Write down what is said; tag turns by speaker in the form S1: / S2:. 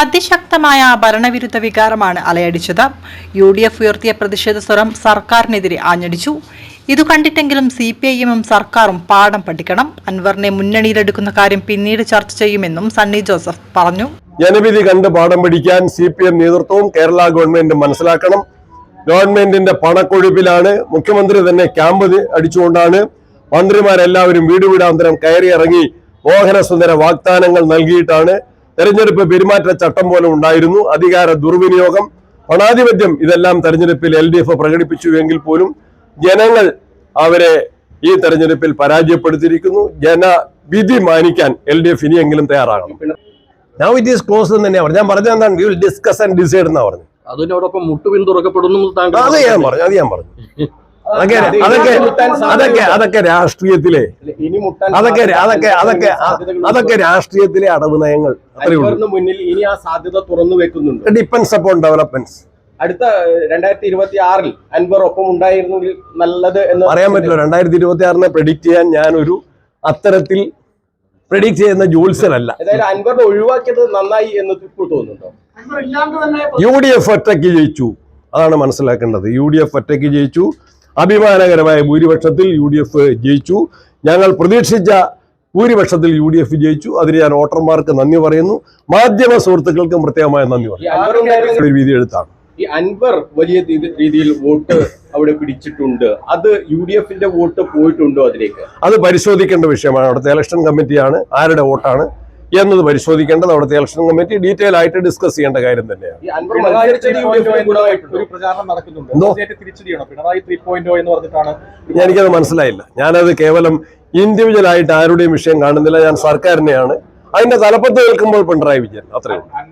S1: അതിശക്തമായ ഭരണവിരുദ്ധ വികാരമാണ് അലയടിച്ചത്. യു ഡി എഫ് ഉയർത്തിയ പ്രതിഷേധ സ്വരം സർക്കാരിനെതിരെ ആഞ്ഞടിച്ചു. ഇതു കണ്ടിട്ടെങ്കിലും സി പി ഐ എമ്മും സർക്കാരും പാഠം പഠിക്കണം. അൻവറിനെ മുന്നണിയിലെടുക്കുന്ന കാര്യം പിന്നീട് ചർച്ച ചെയ്യുമെന്നും സണ്ണി ജോസഫ് പറഞ്ഞു.
S2: ജനവിധി കണ്ട് പാഠം പഠിക്കാൻ സി പി എം നേതൃത്വവും കേരള ഗവൺമെന്റും മനസ്സിലാക്കണം. ഗവൺമെന്റിന്റെ പണക്കൊഴുപ്പിലാണ് മുഖ്യമന്ത്രി തന്നെ ക്യാമ്പ് അടിച്ചുകൊണ്ടാണ് മന്ത്രിമാരെല്ലാവരും വീട് വീടാന്തരം കയറി ഇറങ്ങി മോഹനസുന്ദര വാഗ്ദാനങ്ങൾ നൽകിയിട്ടാണ് തെരഞ്ഞെടുപ്പ് പെരുമാറ്റ ചട്ടം പോലെ ഉണ്ടായിരുന്നു. അധികാര ദുർവിനിയോഗം പണാധിപത്യം ഇതെല്ലാം തെരഞ്ഞെടുപ്പിൽ എൽ ഡി എഫ് പ്രകടിപ്പിച്ചു എങ്കിൽ പോലും ജനങ്ങൾ അവരെ ഈ തെരഞ്ഞെടുപ്പിൽ പരാജയപ്പെടുത്തിയിരിക്കുന്നു. ജനവിധി മാനിക്കാൻ എൽ ഡി എഫ് ഇനിയെങ്കിലും തയ്യാറാകണം. നൗ ഇറ്റ് ഈസ് ക്ലോസ് എന്ന് തന്നെയാണ് പറഞ്ഞത്. ഞാൻ പറഞ്ഞത് എന്താണ്? വിൽ ഡിസ്കസ് ആൻഡ് ഡിസൈഡ് എന്നാ പറഞ്ഞു
S3: അതിനോടൊപ്പം മുട്ടുപിന്തുറക്കപ്പെടുന്നു
S2: അത് ഞാൻ പറഞ്ഞു അത് ഞാൻ പറഞ്ഞു. അതൊക്കെ അതൊക്കെ അതൊക്കെ അതൊക്കെ രാഷ്ട്രീയത്തിലെ അതൊക്കെ അതൊക്കെ അതൊക്കെ അതൊക്കെ രാഷ്ട്രീയത്തിലെ അടവ് നയങ്ങൾ
S4: മുന്നിൽ ഇനി ആ സാധ്യത തുറന്നു വെക്കുന്നുണ്ട്.
S2: ഡിപ്പെൻസ് അപ്പോൺ ഡെവലപ്മെന്റ്സ്
S4: അടുത്ത രണ്ടായിരത്തി ഇരുപത്തി ആറിൽ അൻവർ ഒപ്പം ഉണ്ടായിരുന്നെങ്കിൽ നല്ലത് എന്ന്
S2: പറയാൻ പറ്റില്ല. രണ്ടായിരത്തി ഇരുപത്തി ആറിനെ പ്രെഡിക്റ്റ് ചെയ്യാൻ ഞാനൊരു അത്തരത്തിൽ പ്രെഡിക്റ്റ് ചെയ്യുന്ന ജോത്സ്യനല്ല
S4: അതായത് അൻവറിനെ ഒഴിവാക്കിയത് നന്നായി എന്ന് ഇപ്പോൾ തോന്നുന്നുണ്ടോ?
S2: യു ഡി എഫ് ഒറ്റയ്ക്ക് ജയിച്ചു. അതാണ് മനസ്സിലാക്കേണ്ടത്. യു ഡി എഫ് ഒറ്റയ്ക്ക് ജയിച്ചു. അഭിമാനകരമായ ഭൂരിപക്ഷത്തിൽ യു ഡി എഫ് ജയിച്ചു. ഞങ്ങൾ പ്രതീക്ഷിച്ച ഭൂരിപക്ഷത്തിൽ യു ഡി എഫ് ജയിച്ചു. അതിന് ഞാൻ വോട്ടർമാർക്ക് നന്ദി പറയുന്നു. മാധ്യമ സുഹൃത്തുക്കൾക്കും പ്രത്യേകമായ നന്ദി പറയുന്നു. രീതി എഴുത്താണ്
S4: ഈ അൻവർ വലിയ രീതിയിൽ വോട്ട് അവിടെ പിടിച്ചിട്ടുണ്ട്. അത് യു ഡി എഫിന്റെ വോട്ട് പോയിട്ടുണ്ടോ അതിലേക്ക്?
S2: അത് പരിശോധിക്കേണ്ട വിഷയമാണ്. അവിടുത്തെ ഇലക്ഷൻ കമ്മിറ്റിയാണ്. ആരുടെ വോട്ടാണ്? എന്നത് പരിശോധിക്കേണ്ടത് അവിടുത്തെ ഇലക്ഷൻ കമ്മിറ്റി ഡീറ്റെയിൽ ആയിട്ട് ഡിസ്കസ് ചെയ്യേണ്ട കാര്യം തന്നെയാണ്. എനിക്കത് മനസ്സിലായില്ല. ഞാനത് കേവലം ഇൻഡിവിജ്വൽ ആയിട്ട് ആരുടെയും വിഷയം കാണുന്നില്ല. ഞാൻ സർക്കാരിനെയാണ്. അതിന്റെ തലപ്പത്ത് നിൽക്കുമ്പോൾ പിണറായി വിജയൻ. അത്രയും ഉള്ളൂ.